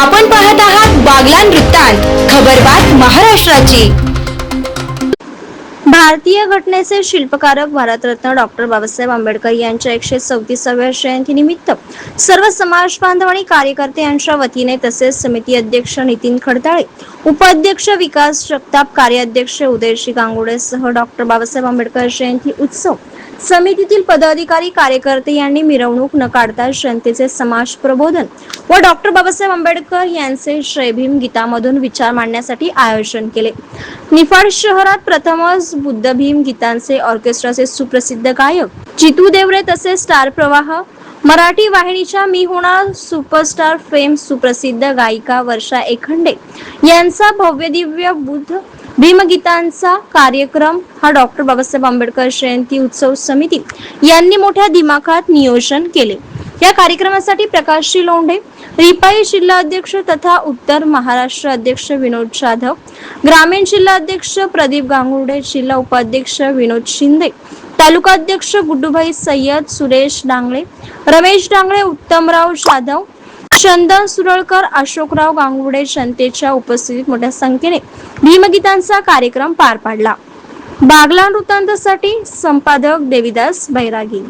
आपण पाहत आहात बागलान वृत्तांत खबरबात महाराष्ट्राची. भारतीय घटनेचे शिल्पकारक भारतरत्न डॉक्टर बाबासाहेब आंबेडकर यांच्या एकशे चौतीसाव्या जयंतीनिमित्त सर्व समाज बांधव आणि कार्यकर्ते यांच्या वतीने तसेच समिती अध्यक्ष नितीन खडताळे उपाध्यक्ष विकास जगताप कार्याध्यक्ष उदयशी गांगुडेसह डॉक्टर बाबासाहेब आंबेडकर जयंती उत्सव समितीतील पदाधिकारी कार्यकर्ते यांनी मिरवणूक न काढता जनतेचे समाज प्रबोधन व डॉक्टर बाबासाहेब आंबेडकर यांचे श्रेभीम गीतामधून विचार मांडण्यासाठी आयोजन केले. निफाड शहरात प्रथमच बुद्ध भीम गीतांचे ऑर्केस्ट्राचे सुप्रसिद्ध गायक जितू देवरे तसेच स्टार प्रवाह मराठी वाहिनीच्या मी होणार सुपरस्टार फेम सुप्रसिद्ध गायिका वर्षा एखंडे यांचा भव्य दिव्य बुद्ध भीमगीतांचा कार्यक्रम हा डॉक्टर बाबासाहेब आंबेडकर जयंती उत्सव समिती यांनी मोठ्या दिमाखात नियोजन केले. या कार्यक्रमासाठी प्रकाशजी लोंढे रिपाई जिल्हा अध्यक्ष तथा उत्तर महाराष्ट्र अध्यक्ष विनोद जाधव ग्रामीण जिल्हा अध्यक्ष प्रदीप गांगुर्डे जिल्हा उपाध्यक्ष विनोद शिंदे तालुका अध्यक्ष गुड्डूभाई सय्यद सुरेश डांगळे रमेश डांगळे उत्तमराव जाधव चंदन सुरळकर अशोकराव गांगुडे जनतेच्या उपस्थितीत मोठ्या संख्येने भीमगीतांचा कार्यक्रम पार पाडला. बागला वृत्तांतासाठी संपादक देविदास बैरागी.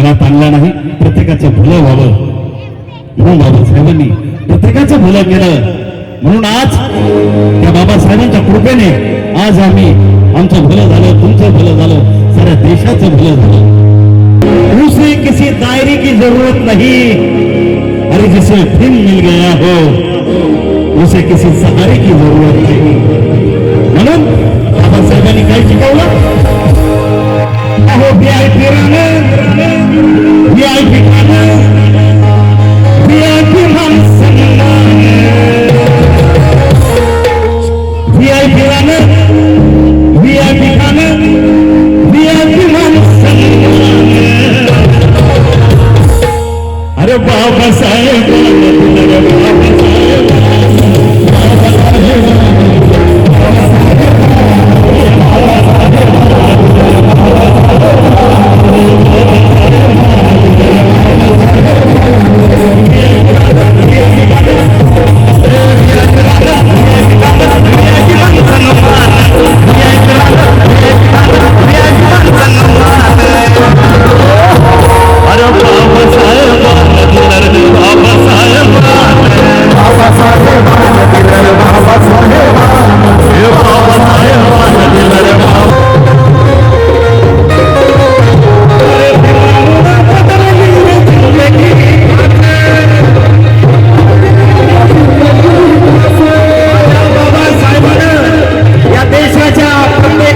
मनात आणला नाही प्रत्येकाचं भलं व्हावं. म्हणून बाबासाहेबांनी प्रत्येकाचं भलं केलं. म्हणून आज त्या बाबासाहेबांच्या कृपेने आज आम्ही आमचं भलं झालं तुमचं भलं झालं साऱ्या देशाचं भलं झालं. दुसरी किसी दायरे की जरूरत नहीं. अरे जिसे फिल्म मिल गया हो उसे किसी सहारे की जरूरत नहीं. म्हणून बाबासाहेबांनी काय शिकवलं? अहो V I VIP kamu VIP